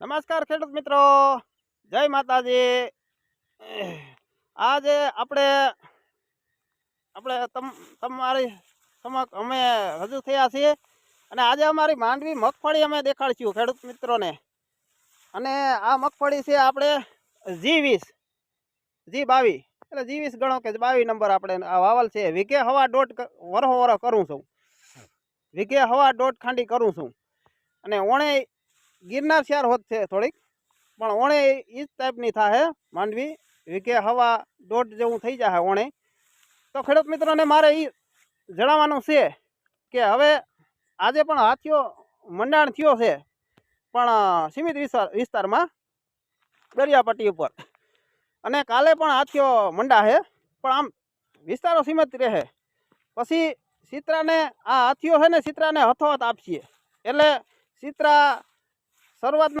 નમસ્કાર ખેડૂત મિત્રો. જય માતાજી. આજે આપણે આપણે તમારી સમક્ષ અમે રજૂ થયા છીએ અને આજે અમારી માંડવી મગફળી અમે દેખાડશું ખેડૂત મિત્રોને. અને આ મગફળી છે આપણે જી વીસ જી બાવીસ એટલે જી વીસ ગણો કે બાવીસ નંબર આપણે આ વાવલ છે. વીઘે હવા દોઢ વરહો વરહ કરું છું. વીઘે હવા દોઢ ખાંડી કરું છું. અને ઓણે ગિરનાર શહેર હોત છે થોડીક, પણ ઓણે એ જ ટાઈપની થાય માંડવી વીઘે હવા, દોઢ જેવું થઈ જાય ઓણે. તો ખેડૂત મિત્રોને મારે એ જણાવવાનું છે કે હવે આજે પણ હાથીઓ મંડાણ થયો છે, પણ સીમિત વિસ્તાર વિસ્તારમાં દરિયાપટ્ટી ઉપર. અને કાલે પણ હાથીઓ મંડા છે પણ આમ વિસ્તારો સીમિત રહે. પછી સિત્રાને, આ હાથીઓ છે ને, સિત્રાને હથોહથ આપશે એટલે સિત્રા सर्वात